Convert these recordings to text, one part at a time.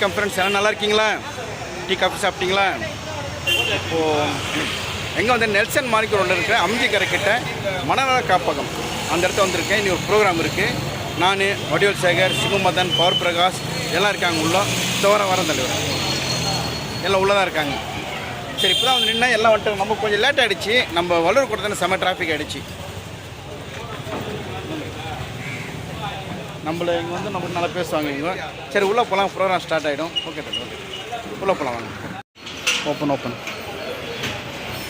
வணக்கம் ஃப்ரெண்ட்ஸ் எல்லாம் நல்லா இருக்கீங்களா? டீ காஃபி சாப்பிட்டீங்களா? இப்போது எங்கே வந்து நெல்சன் மார்க்கெட் ஒன்று இருக்கிற அம்ஜிக்கரை கிட்ட மனநல காப்பகம். அந்த இடத்த வந்திருக்கேன். இனி ஒரு ப்ரோக்ராம் இருக்குது நான் வடிவல் சேகர் சிவமதன் பவர் பிரகாஷ் எல்லாம் இருக்காங்க உள்ள. தவிர வாரம் தலைவர். எல்லாம் உள்ளே தான் இருக்காங்க. சரி இப்போ தான் வந்து நின்னா எல்லாம் வந்துட்டு நம்ம கொஞ்சம் லேட் ஆகிடுச்சு நம்ம வள்ளூர் கூட தானே செம்ம டிராஃபிக் ஆகிடுச்சு நம்மள இங்கே வந்து நம்ம நல்லா பேசுவாங்க இவங்க. சரி உள்ளே போகலாம் ப்ரோக்ராம் ஸ்டார்ட் ஆகிடும் ஓகே சார் ஓகே உள்ளே போகலாம் வாங்க. ஓப்பன் ஓப்பன்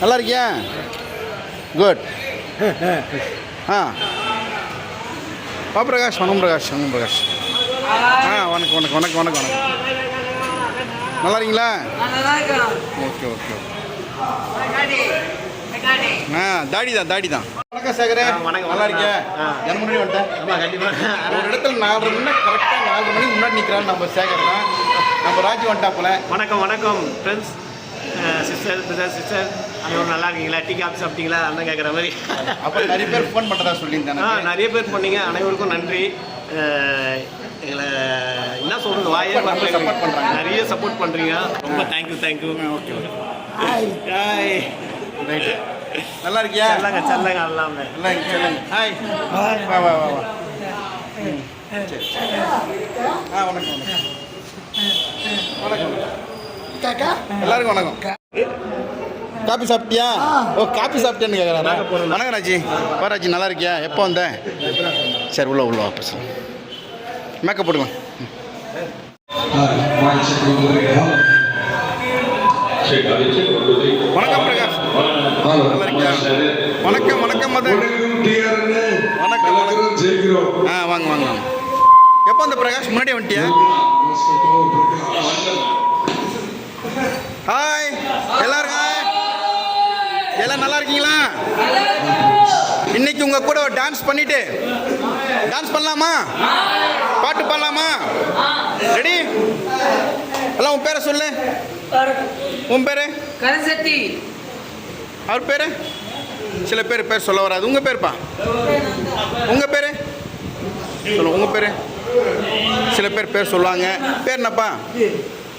நல்லா இருக்கியா? குட் ஆ. பா பிரகாஷ். வணக்கம் பிரகாஷ். வணக்கம் பிரகாஷ். ஆ வணக்கம் வணக்கம் வணக்கம் வணக்கம். வணக்கம் நல்லா இருக்கீங்களா ஓகே ஓகே ஆ தாடி தான் தாடி தான் வணக்கம் சேகரே. வணக்கம், நல்லா இருக்கியா ஆ. என் முன்னாடி வந்துட்டேன் ஆமா கண்டிப்பாக ஒரு இடத்துல நாலு மணி கரெக்டாக நாலு மணிக்கு முன்னாடி நிற்கிறான் நம்ம சேகர் தான். நம்ம ராஜி வந்துட்டாப்புல வணக்கம் வணக்கம் ஃப்ரெண்ட்ஸ் சிஸ்டர் பிரதர் சிஸ்டர் அனைவரும் நல்லா இருக்கீங்களா? டீ காஃபி சாப்பிட்டீங்களா? அண்ணன் கேட்குற மாதிரி. அப்போ நிறைய பேர் ஃபோன் பண்ணுறதா சொல்லியிருந்தேன் ஆ. நிறைய பேர் பண்ணீங்க. அனைவருக்கும் நன்றி. எங்களை என்ன சொல்றது வாயே support பண்றாங்க. நிறைய சப்போர்ட் பண்ணுறீங்க ரொம்ப thank you thank you okay okay hi right நல்லா இருக்கியா? செல்லங்க செல்லங்க எல்லாமே நல்லா இருக்கு சொல்லுங்க ஹாய் வா வா வா வா. சரி. ஆ வணக்கம் வணக்கம். வணக்கம். எல்லாருக்கும் வணக்கம். காபி சாப்பிட்டியா? ஓ காபி சாப்பிட்டேன்னு கேட்குறாரா வணக்கம் ராஜி. வா ராஜி நல்லா இருக்கியா? எப்போ வந்த? சரி உள்ள உள்ள வாபஸ் மேக்கப் போடுங்க. வணக்கம் பிரகாஷ். வணக்கம் வணக்கம் மதன். வணக்கம், வணக்கம். ஆ வாங்க வாங்க வாங்க. எப்போ அந்த பிரகாஷ்? முன்னாடியே வந்துட்டியா? ஹாய் எல்லாரும் ஹாய் எல்லாம் நல்லா இருக்கீங்களா? இன்னைக்கு உங்க கூட டான்ஸ் பண்ணிட்டு டான்ஸ் பண்ணலாமா? பாட்டு பாடலாமா? ரெடி எல்லாம் உன் பேரை சொல்லு. உன் பேரு? கரசக்தி. அவர் பேர்? சில பேர் பேர் சொல்ல வராது. உங்கள் பேர்ப்பா? உங்கள் பேர்? சொல்லுங்கள் உங்கள் பேர்? சில பேர் பேர் சொல்லுவாங்க. பேர் என்னப்பா?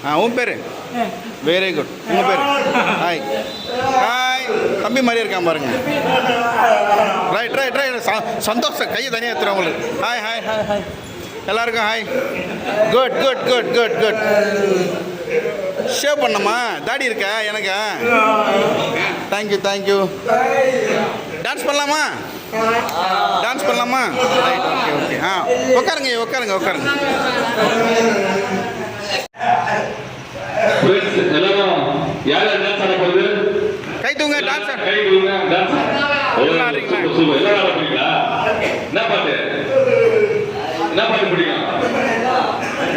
ஆ உன் பேர்? வெரி குட் உங்கள் பேர்? ஹாய் ஹாய் தம்பி மாதிரி இருக்கான் பாருங்க. ரைட் ரைட் ரைட் சந்தோஷம். கையை தனியாக எடுத்துரும் உங்களுக்கு. ஹாய் ஹாய் ஹாய் ஹாய் எல்லாருக்கும் hi good good good good good shave பண்ணமா தாடி இருக்கா? எனக்கா. Thank you thank you dance பண்ணலாமா? டான்ஸ் பண்ணலாமா? ரைட் ஓகே ஓகே ஆ உட்காருங்க உட்காருங்க உட்காருங்க கை தூங்க டான்ஸ்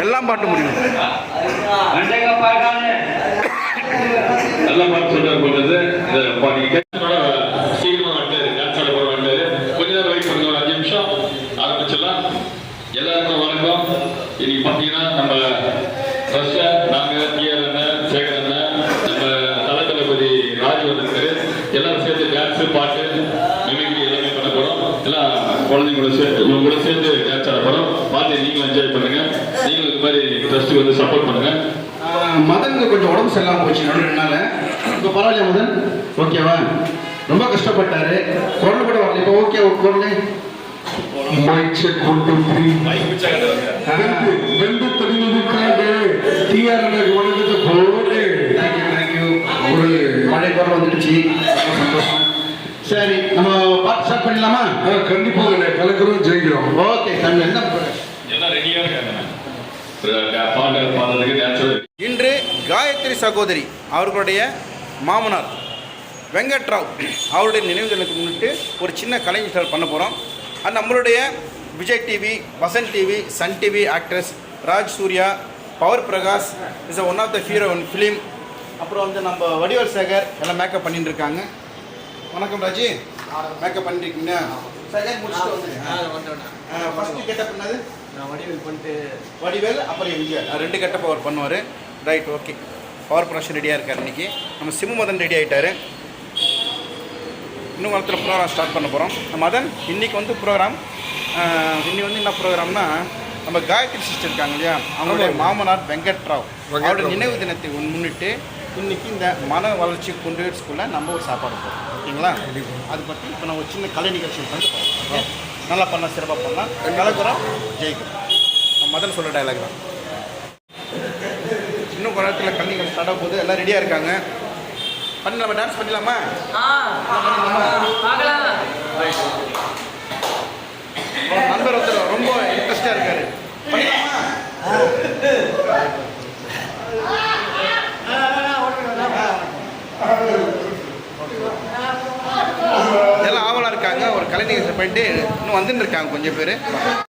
எல்லாம் பாட்டு முடியும் அண்டங்க பாக்கானே நல்ல பாட்டு சொல்றாரு போட்டது இந்த சீக்கிரமா கொஞ்ச நேரம் வெயிட் பண்ணுங்க ஒரு அஞ்சு நிமிஷம் ஆரம்பிச்சிடலாம் எல்லாருக்கும் வணக்கம். இன்னைக்கு பார்த்தீங்கன்னா நம்ம ஃபர்ஸ்ட் நாங்க டிஆர் அண்ணன் சேகர் அண்ணன் நம்ம தலத்தளபதி ராஜு வந்திருக்காரு எல்லாரும் சேர்ந்து டான்ஸ் பாட்டு மிமிக்ரி எல்லாமே பண்ண போறோம் எல்லாம் குழந்தைங்களோட சேர்த்து உங்க கூட சேர்ந்து டான்ஸ் ஆட போறோம் பார்த்து நீங்களும் என்ஜாய் பண்ணுங்க. நீங்களும் இது மாதிரி ட்ரஸ்ட்டுக்கு வந்து சப்போர்ட் பண்ணுங்க. மதனுக்கு கொஞ்சம் உடம்பு சரியில்லாமல் போச்சு நடுனால இப்போ பரவாயில்ல மதன்? ஓகேவா ரொம்ப கஷ்டப்பட்டாரு. குரல் கூட வரல. இப்போ ஓகே குரல். மைக் கொண்டு வெந்து வெந்து தெரிந்ததுக்காக டிஆர் வணக்கத்தை போடு. ஒரு மழை குரல் வந்துடுச்சு. சந்தோஷம். சரி நம்ம பாட்டு ஸ்டார்ட் பண்ணிடலாமா? ஆ, கண்டிப்பாக கலக்கிறோம் ஜெயிக்கிறோம். ஓகே தம்பி என்ன எல்லாம் இருக்காங்க. இன்று காயத்ரி சகோதரி அவர்களுடைய மாமனார் வெங்கட்ராவ் அவருடைய நினைவு தினத்துக்கு முன்னிட்டு ஒரு சின்ன கலை நிகழ்ச்சி பண்ண போகிறோம் அது நம்மளுடைய Vijay TV Vasanth TV Sun TV actress Raj Surya power Prakash is one of the hero one film அப்புறம் வந்து நம்ம வடிவல் சேகர் எல்லாம் மேக்கப் பண்ணிட்டு இருக்காங்க. வணக்கம் ராஜி. மேக்கப் பண்ணிருக்கீங்க சேகர் முடிச்சுட்டு வந்து ஃபஸ்ட்டு கெட்டப் நான் வடிவில் பண்ணிட்டு வடிவேல் அப்புறம் எம்ஜிஆர். ரெண்டு கட்டப்ப அவர் பண்ணுவார். ரைட் ஓகே பவர் ப்ரொடக்ஷன் ரெடியாக இருக்கார் இன்னைக்கு. நம்ம சிம்மு மதன் ரெடி ஆகிட்டாரு இன்னும் காலத்தில் ப்ரோக்ராம் ஸ்டார்ட் பண்ண போகிறோம் மதன் இன்னைக்கு வந்து ப்ரோக்ராம் இன்னி வந்து என்ன ப்ரோக்ராம்னா நம்ம காயத்ரி சிஸ்டர் இருக்காங்க இல்லையா? அவங்களுடைய மாமனார் வெங்கட் ராவ் அவருடைய நினைவு தினத்தை முன்- முன்னிட்டு இன்னைக்கு இந்த மன வளர்ச்சி குண்டு ஸ்கூலில் நம்ம ஒரு சாப்பாடு போகிறோம் ஓகேங்களா? அது பற்றி இப்போ நம்ம ஒரு சின்ன கலை நிகழ்ச்சி பண்ணி போகிறோம் நல்லா பண்ணால் சிறப்பாக பண்ணலாம் கலக்குறோம் ஜெயிக்கும். நான் முதல்ல சொல்ல டைலாக் தான். இன்னும் கொஞ்ச நேரத்தில் கலை நிகழ்ச்சி ஸ்டார்ட் ஆக போகுது எல்லாம் ரெடியாக இருக்காங்க பண்ணலாமா? டான்ஸ் பண்ணலாமா அவர் நண்பர் ஒருத்தர் ரொம்ப இன்ட்ரெஸ்டாக இருக்காரு பண்ணிடலாமா எல்லாம் ஆவலாக இருக்காங்க ஒரு பண்ணிட்டு இன்னும் வந்துட்டு இருக்காங்க கொஞ்சம் பேர்.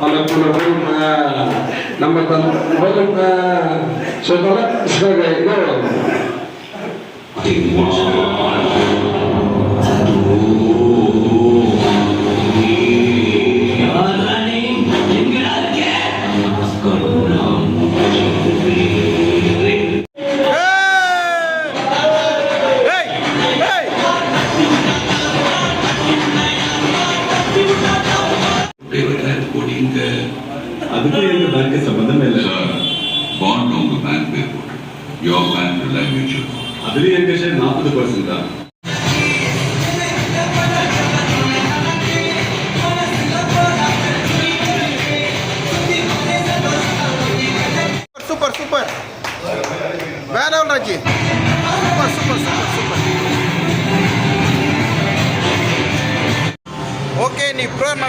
அனுப்புன போதும் நம்ம தன் போதும் சொல்ல சரி ஏய் ஏய் அதுக்கும் எங்க பேங்க் சம்பந்தமே இல்லை. சார் பாண்ட் உங்க பேங்க் பேர் யோர் பேங்க் லாங்குவேஜ் அதுலயும் எங்க ஷேர் நாற்பது பர்சன்ட் தான்.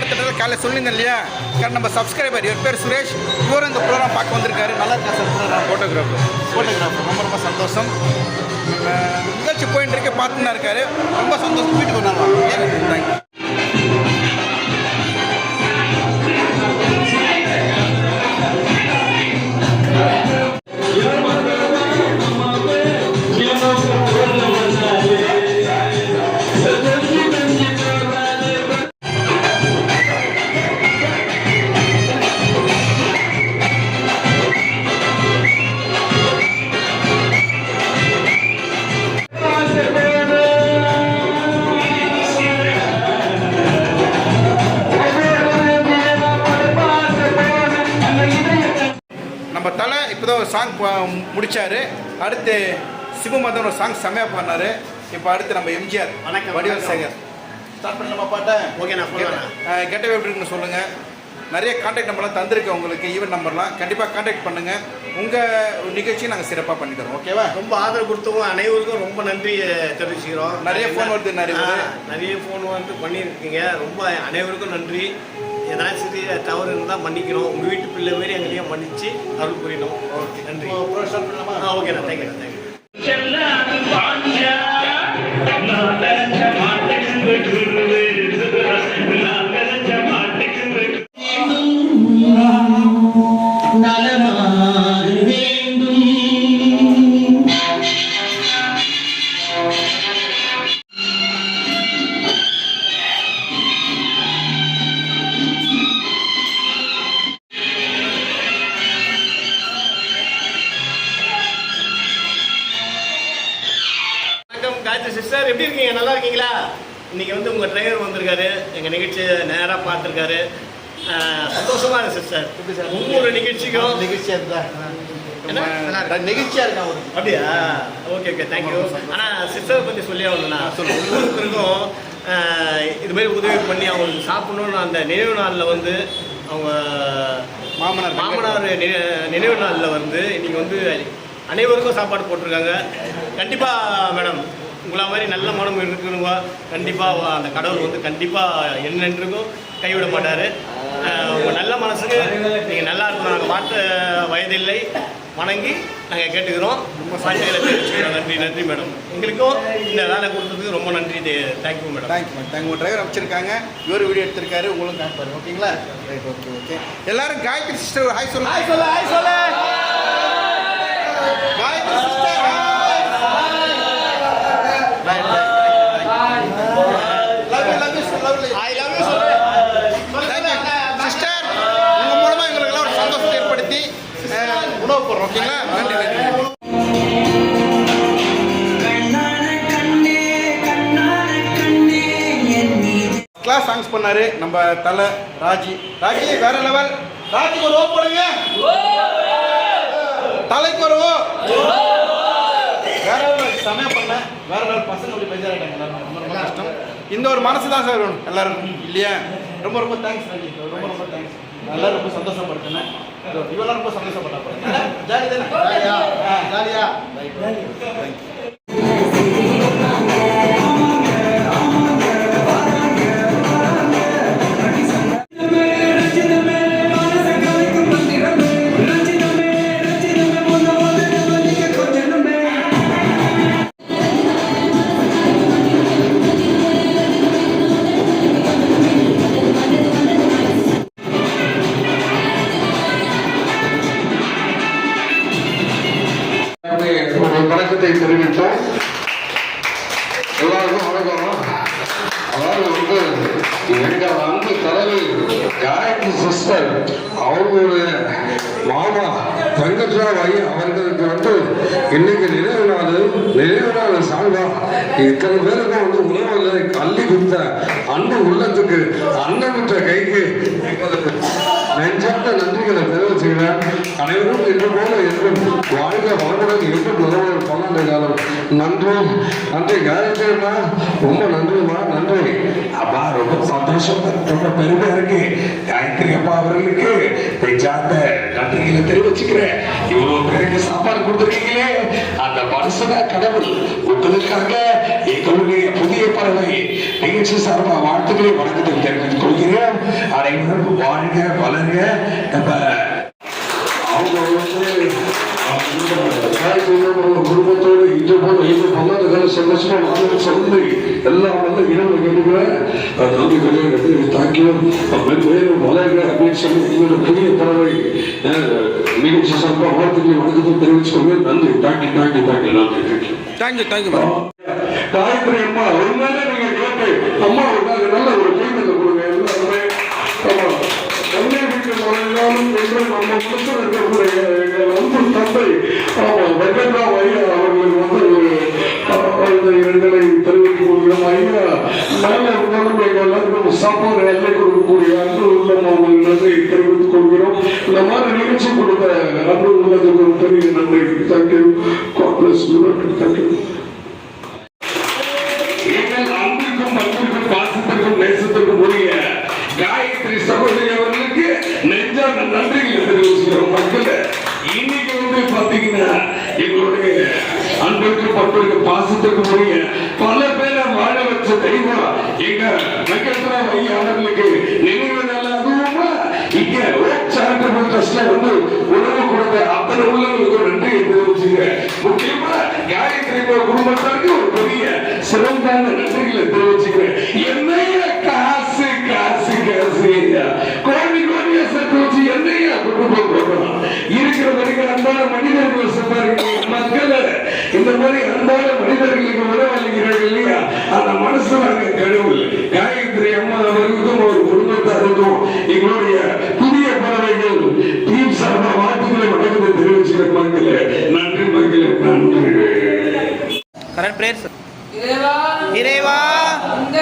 நடத்துறது காலையில் சொல்லியிருந்தேன் இல்லையா? காரணம் நம்ம சப்ஸ்கிரைபர் இவர் பேர் சுரேஷ். இவரும் இந்த ப்ரோக்ராம் பார்க்க வந்திருக்காரு. நல்லா இருக்கா சார்? ப்ரோக்ராம் ஃபோட்டோகிராஃபர் ஃபோட்டோகிராஃபர் ரொம்ப ரொம்ப சந்தோஷம். நிகழ்ச்சி போயிட்டு இருக்க பார்த்துன்னு தான் இருக்காரு. ரொம்ப சந்தோஷம். வீட்டுக்கு கொண்டாடலாம் தேங்க்யூ முடிச்சாரு. அடுத்து சிவமதன் ஒரு சாங் செம்மையாக பண்ணாரு இப்போ அடுத்து நம்ம எம்ஜிஆர் வணக்கம், வடிவல். சேகர். ஸ்டார்ட் பண்ணலாமா பாட்டை? ஓகே, நான். கெட்டவே எப்படி இருக்குன்னு சொல்லுங்கள் நிறைய கான்டாக்ட் நம்பர்லாம் தந்திருக்கேன் உங்களுக்கு ஈவெண்ட் நம்பர்லாம் கண்டிப்பாக கான்டாக்ட் பண்ணுங்கள் உங்கள் நிகழ்ச்சியை நாங்கள் சிறப்பாக பண்ணி தரோம் ஓகேவா ரொம்ப ஆதரவு கொடுத்தவங்க அனைவருக்கும் ரொம்ப நன்றி தெரிவிச்சுக்கிறோம். நிறைய phone வருது, நிறைய. நிறைய ஃபோன் வந்து பண்ணியிருக்கீங்க. ரொம்ப அனைவருக்கும் நன்றி. ஏதாச்சும் தவறு இருந்தால் மன்னிக்கிறோம் உங்கள் வீட்டு பிள்ளை மாரி எங்களையும் மன்னிச்சு அருள் புரியணும். ஓகே நன்றி ஓகேண்ணா தேங்க்யூ தேங்க்யூ பார்த்துருக்காரு சந்தோஷமா இருக்கு சிஸ்டர் ஒவ்வொரு நிகழ்ச்சிக்கும் நிகழ்ச்சியாக இருந்தா. நெகிழ்ச்சியாக இருக்கா அவருக்கு அப்படியா? ஓகே ஓகே தேங்க்யூ ஆனால் சிஸ்டரை பற்றி சொல்லி ஆகணும்ண்ணா ஒவ்வொருத்தருக்கும் ஆஹ், இது மாதிரி உதவி பண்ணி அவங்களுக்கு சாப்பிடணும்னு அந்த நினைவு நாளில் வந்து அவங்க மாமனார் மாமனார் நினை- நினைவு நாளில் வந்து இன்னைக்கு வந்து அனைவருக்கும் சாப்பாடு போட்டிருக்காங்க. கண்டிப்பாக மேடம். உங்களா மாதிரி நல்ல மனம் இருக்கணுங்க கண்டிப்பாக அந்த கடவுள் வந்து கண்டிப்பாக என்னென்றுக்கும் கைவிட மாட்டார். உங்கள் நல்ல மனசுக்கு நீங்கள் நல்லா இருக்கணும். நாங்கள் பார்த்த வயதில்லை வணங்கி நாங்கள் கேட்டுக்கிறோம். வாழ்த்துக்களை தெரிவிச்சுக்கிறோம் நன்றி நன்றி மேடம். எங்களுக்கும் இந்த வேலை கொடுத்ததுக்கு ரொம்ப நன்றி. Thank you madam. Thank you madam thank உங்கள் டிரைவர் அமைச்சிருக்காங்க. இவர் வீடியோ எடுத்திருக்காரு. உங்களும் காட்டுப்பாரு ஓகேங்களா? ரைட் ஓகே ஓகே எல்லாரும் காயத்ரி சிஸ்டர் ஹாய் சொல்லு ஹாய் சொல்லு ஹாய் சொல்லு காயத்ரி பண்ணாரு. நம்ம தலை ராஜி. ராஜி வேற லெவல் ராஜிக்கு ஒரு ஓ போடுங்க தலைக்கு ஒரு ஓ வேற லெவல் செமையா பண்ண. வேற லெவல் பசங்க அப்படி எல்லாரும். ரொம்ப ரொம்ப கஷ்டம். இந்த ஒரு மனசு தான் சார் வேணும். எல்லாருக்கும். இல்லையா? ரொம்ப ரொம்ப தேங்க்ஸ் ராஜி. ரொம்ப ரொம்ப தேங்க்ஸ் எல்லாரும் ரொம்ப சந்தோஷப்படுத்தினேன் இவெல்லாம் ரொம்ப சந்தோஷப்பட்டா ஜாலி தானே? ஜாலியா. ஜாலியா. தங்கச்சார் அவர்களுக்கு வந்து இன்னைக்கு நிறைவு நாள் நினைவு நாள் சால்வா. இத்தனை பேருக்கு வந்து உணவுல கல்வி கொடுத்த அன்பு உள்ளத்துக்கு அன்னமிட்ட கைக்கு எங்களுக்கு நெஞ்சார்ந்த நன்றிகளை தெரிவிச்சுக்கிறேன். அனைவரும் இன்று போல என்றும் வாழ்க வளமுடன் என்றும் நிலவரம் இந்த காலம் நன்றி. நன்றி காயத்ரிமா. ரொம்ப நன்றிமா நன்றி. அப்பா ரொம்ப சந்தோஷம். ரொம்ப பெருமையா இருக்கு. காயத்ரி அப்பா அவர்களுக்கு. நெஞ்சார்ந்த நன்றிகளை தெரிவிச்சுக்கிறேன். இவ்வளவு பேருக்கு சாப்பாடு கொடுத்துருக்கீங்களே. அந்த மனுஷன கடவுள் உங்களுக்காக எங்களுடைய புதிய பறவை நிகழ்ச்சி சார்பா வாழ்த்துக்களை வணக்கத்தை தெரிவித்துக் கொள்கிறேன். அனைவரும் வாழ்க வளர்க. நம்ம அவங்க வந்து தாய் குடும்பம் குடும்பத்தோடு இது போல இது பொல்லாத கால சந்தோஷமா வாழ்க்கை சொல்லி எல்லாம் வந்து இரவு கேட்டுக்கிறேன் நன்றி கிடையாது தாக்கியும் மேலும் வளர்க அப்படின்னு சொல்லி எங்களோட புதிய பறவை நிகழ்ச்சி சார்பா வாழ்த்துக்களை வணக்கத்தை தெரிவித்துக் கொள்வேன் நன்றி. தாக்கி தாக்கி தாக்கி நன்றி தேங்க்யூ தேங்க்யூ அம்மா உண்மையிலே நீங்க கேட்டு அம்மா ஒரு நல்ல ஒரு கைதல கொடுங்க எல்லாருமே ஆமா தந்தை வீட்டு முறையினாலும் என்று நம்ம மனசில் இருக்கக்கூடிய எங்கள் அன்பு தந்தை ஆமா வெங்கட்ராவ் ஐயா அவர்களுக்கு வந்து ஒரு ஆஹ், அந்த இரங்கலை தெரிவித்துக் கொள்கிறோம். ஐயா மேல இருந்தாலும் எங்கள் எல்லாருக்கும் சாப்பாடு எல்லை கொடுக்கக்கூடிய அன்பு உள்ளம் அவங்களுக்கு நன்றி தெரிவித்துக் கொள்கிறோம். இந்த மாதிரி நிகழ்ச்சி கொடுத்த அன்பு உள்ளதுக்கு ஒரு பெரிய நன்றி. Thank you God bless you thank you நெஞ்சான நன்றிகளை தெரிவிச்சுக்கிறோம் மக்கள் இன்னைக்கு வந்து பாத்தீங்கன்னா எங்களுடைய அன்பிற்கும் பண்பிற்கும் பாசத்திற்கும் உரிய பல பேரை வாழ வச்ச தெய்வம் எங்க நக்கத்திரா ஐயா அவர்களுக்கு நினைவு இங்க ஓக் ட்ரஸ்ட்ல வந்து உணவு கொடுத்த அத்தனை உள்ளவங்களுக்கு நன்றியை தெரிவிச்சுங்க முக்கியமா காயத்ரி குடும்பத்தாருக்கு ஒரு பெரிய சிறந்தான நன்றிகளை தெரிவிச்சுக்கிறேன். என்னைய காசு காசு காசு ஐயா. இருக்கிற வரைக்கும் அன்பான மனிதர்கள் சம்பாதிக்க மக்களை இந்த மாதிரி அன்பான மனிதர்களுக்கு உணவளிக்கிறார்கள் இல்லையா? அந்த மனசுல அங்க கடவுள். காயத்ரி அம்மா அவர்களுக்கும் ஒரு குடும்பத்தாருக்கும் எங்களுடைய புதிய பறவைகள் டீம் சார்பா வாழ்த்துக்களை வணக்கத்தை தெரிவிச்சுக்கிற மக்களே. நன்றி மக்களே நன்றி. பிரேயர் இறைவா இறைவா இந்த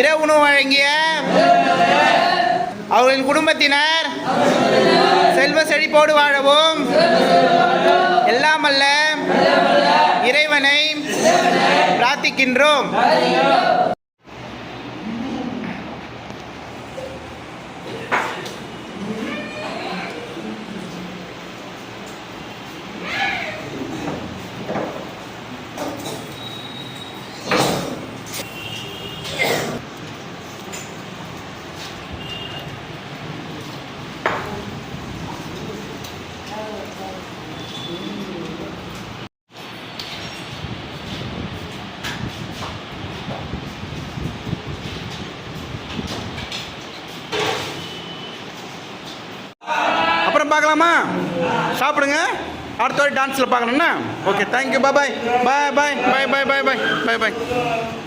இரவு உணவு வழங்கிய அவர்களின் குடும்பத்தினர் செல்வ செழிப்போடு வாழவும் எல்லாம் அல்ல இறைவனை பிரார்த்திக்கின்றோம். சாப்பிடலாமா? சாப்பிடுங்க. அடுத்த வாட்டி டான்ஸில் பார்க்கணும்னா? ஓகே தேங்க்யூ பாய் பாய் பாய் பாய் பாய் பாய் பாய் பாய் பாய்